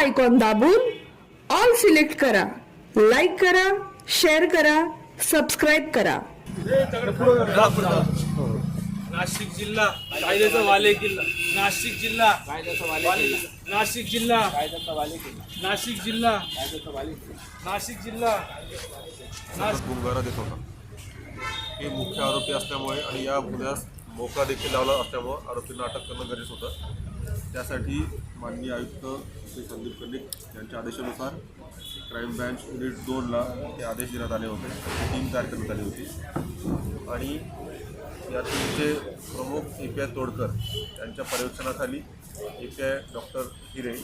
Icon दाबून all select करा. Like करा शेअर करा सबस्क्राईब करा. नाशिक जिल्हा कायद्याचा वाले किल्ला. नाशिक जिल्हा वाले- नाशिक जिल्हा नाशिक जिल्हा नाशिक जिल्हा. नाशिक गुन्हागारा देत होता हे मुख्य आरोपी असल्यामुळे आणि या गुन्ह्यास मोका देखील लावला असल्यामुळं आरोपींना अटक करणं गरजेचं होतं. त्यासाठी माननीय आयुक्त श्री संदीप कंडिक यांच्या आदेशानुसार क्राईम ब्रँच युनिट दोनला हे आदेश देण्यात आले होते. टीम तयार करण्यात आली होती. आणि या टीमचे प्रमुख ए पी आय तोडकर यांच्या पर्यवेक्षणाखाली A P I doctor Hire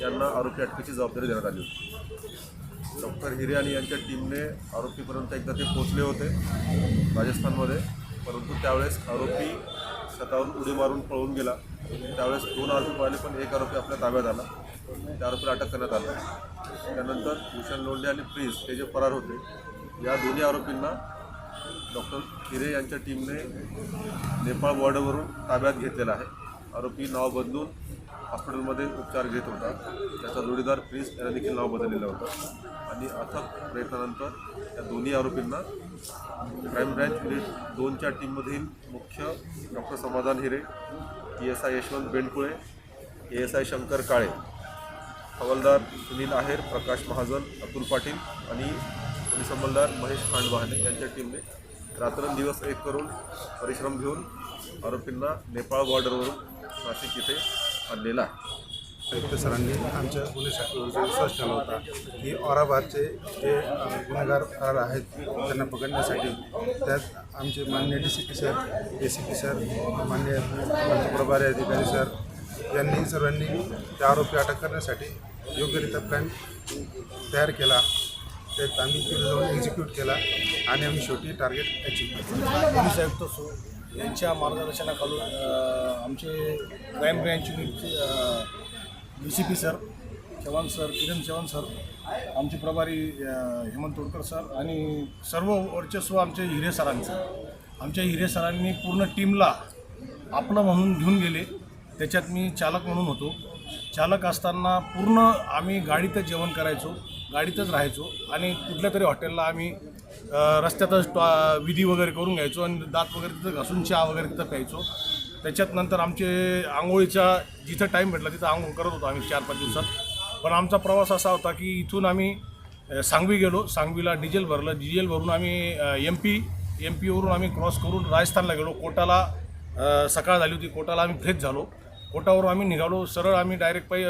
यांना आरोपी अटकेची जबाबदारी देण्यात आली होती. डॉक्टर हिरे आणि यांच्या टीमने आरोपीपर्यंत एकदा ते पोचले होते राजस्थानमध्ये. परंतु त्यावेळेस आरोपी स्वतःहून उडी मारून पळून गेला. त्यावेळेस दोन आरोपी पळाले पण एक आरोपी आपल्या ताब्यात आला. त्या आरोपीला अटक करण्यात आला. त्यानंतर भूषण लोंढे आणि प्रिन्स हे जे फरार होते या दोन्ही आरोपींना डॉक्टर हिरे यांच्या टीमने नेपाळ बॉर्डरवरून ताब्यात घेतलेला आहे. आरोपी नाव बदलून हॉस्पिटलमध्ये उपचार घेत होता. त्याचा जोडीदार प्रिन्स याने देखील नाव बदललेलं होतं. आणि अथक प्रयत्नानंतर या दोन्ही आरोपींना क्राईम ब्रँच युनिट दोनच्या टीममधील मुख्य doctor Samadhan Hire P S I Yashwant Bendkule A S I Shankar Kale हवालदार सुनील आहेर प्रकाश महाजन अतुल पाटील आणि पोलीस अंमलदार महेश खांडवाहने यांच्या टीमने रात्रंदिवस एक करून परिश्रम घेऊन आरोपींना नेपाळ बॉर्डरवरून नाशिक इथे आणलेला आहे. आयुक्त सरांनी आमच्या गुन्हे शाखेवरती विश्वास ठेवला होता की औराबादचे जे गुन्हेगार आहेत त्यांना पकडण्यासाठी त्यात आमचे मान्य D C P sir A C P sir मान्य प्रभारी अधिकारी सर यांनी सर्वांनी त्या आरोपी अटक करण्यासाठी योग्यरित्या प्लॅन तयार केला. ते आम्ही तिथे जाऊन एक्झिक्यूट केला आणि आम्ही शेवटी टार्गेट अचीव केलं. पोलीस आयुक्त सो यांच्या मार्गदर्शनाखालून आमचे crime branch D C P sir Chavan sir Kiran Chavan sir आमचे प्रभारी हेमंत तोडकर सर आणि सर्व वर्चस्व आमच्या हिरे सरांचं. आमच्या हिरे सरांनी पूर्ण टीमला आपलं म्हणून घेऊन गेले. त्याच्यात मी चालक म्हणून होतो. चालक असताना पूर्ण आम्ही गाडीतच जेवण करायचो गाडीतच राहायचो आणि कुठल्या तरी हॉटेलला आम्ही रस्त्यातच टॉ- विधी वगैरे करून घ्यायचो आणि दात वगैरे तिथं घासून चहा वगैरे तिथं प्यायचो. त्याच्यात नंतर आमचे आंघोळीचा जिथं टाईम भेटला तिथं आंघोळ करत होतो आम्ही चार पाच दिवसात. पण आमचा प्रवास असा होता की इथून आम्ही सांगवी गेलो. सांगवीला डिझेल भरलं. डिझेलवरून आम्ही एम पी एम पीवरून आम्ही क्रॉस करून राजस्थानला गेलो. कोटाला सकाळ झाली होती. कोटाला आम्ही फ्रेश झालो. कोटावरून आम्ही निघालो. सरळ आम्ही डायरेक्ट पै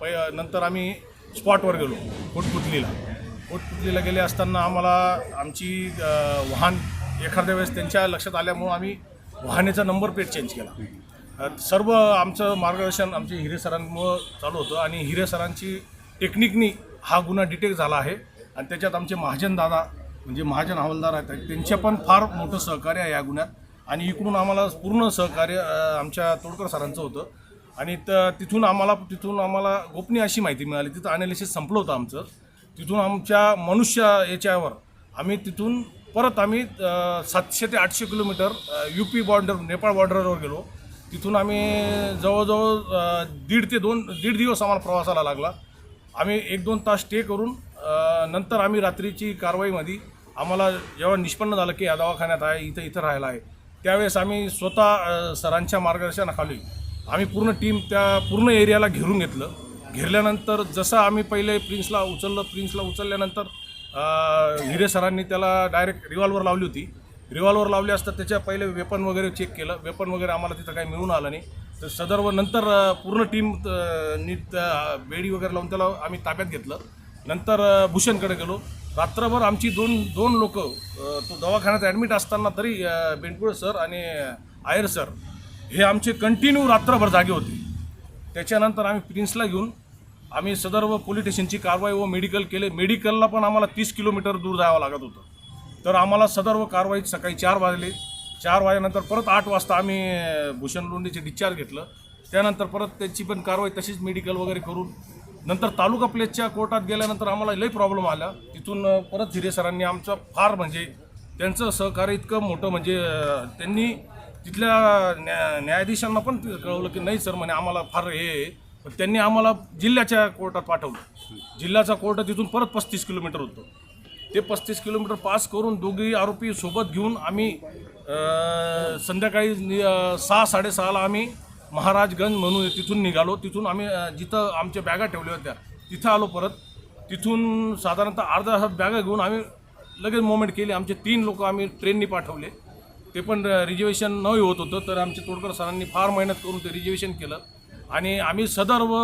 पै नंतर आम्ही स्पॉटवर गेलो कोटपुतलीला. कोटपुतलीला गेले असताना आम्हाला आमची वाहन एखाद्या वेळेस त्यांच्या लक्षात आल्यामुळं आम्ही वाहनेचा नंबर प्लेट चेंज केला. सर्व आमचं मार्गदर्शन आमचे हिरे सरांमुळं चालू होतं आणि हिरे सरांची टेक्निकनी हा गुन्हा डिटेक्ट झाला आहे. आणि त्याच्यात आमचे महाजन दादा म्हणजे महाजन हवालदार आहेत त्यांचे पण फार मोठं सहकार्य आहे या गुन्ह्यात. आणि इकडून आम्हाला पूर्ण सहकार्य आमच्या तोडकर सरांचं होतं. आणि त तिथून आम्हाला तिथून आम्हाला गोपनीय अशी माहिती मिळाली. तिथं अनालिसिस संपलं होतं आमचं. तिथून आमच्या मनुष्य याच्यावर आम्ही तिथून परत आम्ही सातशे ते आठशे kilometre U P border Nepal बॉर्डरवर गेलो. तिथून आम्ही जवळजवळ दीड ते दोन दीड दिवस आम्हाला प्रवासाला लागला. आम्ही एक दोन तास स्टे करून नंतर आम्ही रात्रीची कारवाईमध्ये आम्हाला जेव्हा निष्पन्न झालं की या दवाखान्यात आहे इथं इथं राहायला आहे त्यावेळेस आम्ही स्वतः सरांच्या मार्गदर्शनाखाली आम्ही पूर्ण टीम त्या पूर्ण एरियाला घेरून घेतलं. घेरल्यानंतर जसं आम्ही पहिले प्रिन्सला उचललं प्रिन्सला उचलल्यानंतर हिरे सरांनी त्याला डायरेक्ट रिव्हॉल्वर लावली होती. रिव्हॉल्वर लावले असतात त्याच्या पहिले वेपन वगैरे चेक केलं. वेपन वगैरे आम्हाला तिथं काही मिळून आलं नाही. तर सदर व नंतर पूर्ण टीम नीट बेडी वगैरे लावून त्याला आम्ही ताब्यात घेतलं. नंतर भूषणकडे गेलो. रात्रभर आमची दोन दोन लोक तो दवाखान्यात ॲडमिट असताना तरी अ, बेंडकुळे सर आणि आयर सर हे आमचे कंटिन्यू रात्रभर जागे होते. त्याच्यानंतर आम्ही प्रिन्सला घेऊन आम्ही सदर व पोलीस स्टेशनची कारवाई व मेडिकल केले. मेडिकलला पण आम्हाला तीस किलोमीटर दूर जावं लागत होतं. तर आम्हाला सदर्व कारवाई सकाळी चार वाजले. चार वाजल्यानंतर परत आठ वाजता आम्ही भूषण लोंढेचे डिस्चार्ज घेतलं. त्यानंतर परत त्याची पण कारवाई तशीच मेडिकल वगैरे करून नंतर तालुका प्लेसच्या कोर्टात गेल्यानंतर आम्हाला लई प्रॉब्लेम आला. तिथून परत हिरे सरांनी आमचं फार म्हणजे त्यांचं सहकार्य इतकं मोठं म्हणजे त्यांनी तिथल्या न्या न्यायाधीशांना पण कळवलं की नाही सर म्हणे आम्हाला फार हे आहे. पण त्यांनी आम्हाला जिल्ह्याच्या कोर्टात पाठवलं. जिल्ह्याचा कोर्ट तिथून परत पस्तीस किलोमीटर होतं. ते पस्तीस किलोमीटर पास करून दोघी आरोपी सोबत घेऊन आम्ही संध्याकाळी सहा साडेसहाला आम्ही महाराजगंज म्हणून तिथून निघालो. तिथून आम्ही जिथं आमच्या बॅगा ठेवल्या होत्या तिथं आलो परत. तिथून साधारणतः अर्धा बॅगा घेऊन आम्ही लगेच मोमेंट केली. आमचे तीन लोक आम्ही ट्रेननी पाठवले. ते पण रिजर्वेशन न होत होतं तर आमचे तोडकर सरांनी फार मेहनत करून ते रिजर्वेशन केलं. आणि आम्ही सदर्व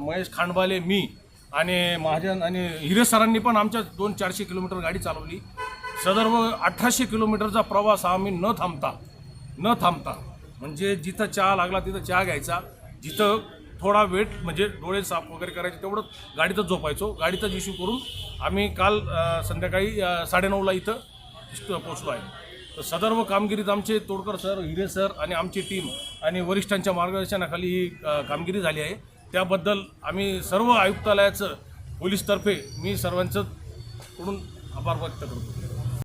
महेश खांडबाले मी आणि महाजन आणि हिरे सरांनी पण आमच्या दोन चारशे किलोमीटर गाडी चालवली. सदर्व अठराशे किलोमीटरचा प्रवास हा आम्ही न थांबता न थांबता म्हणजे जिथं चहा लागला तिथं चहा घ्यायचा जिथं थोडा वेट म्हणजे डोळे साफ वगैरे करायचे तेवढं गाडीतच झोपायचो. गाडीतच इश्यू करून आम्ही काल संध्याकाळी साडेनऊला इथं पोचलो आहे. तर सदर्व कामगिरीत आमचे तोडकर सर हिरे सर आणि आमची टीम आणि वरिष्ठांच्या मार्गदर्शनाखाली ही कामगिरी झाली आहे. त्याबद्दल आम्ही सर्व आयुक्तालयाचं पोलीसतर्फे मी सर्वांचं कडून आभार व्यक्त करतो.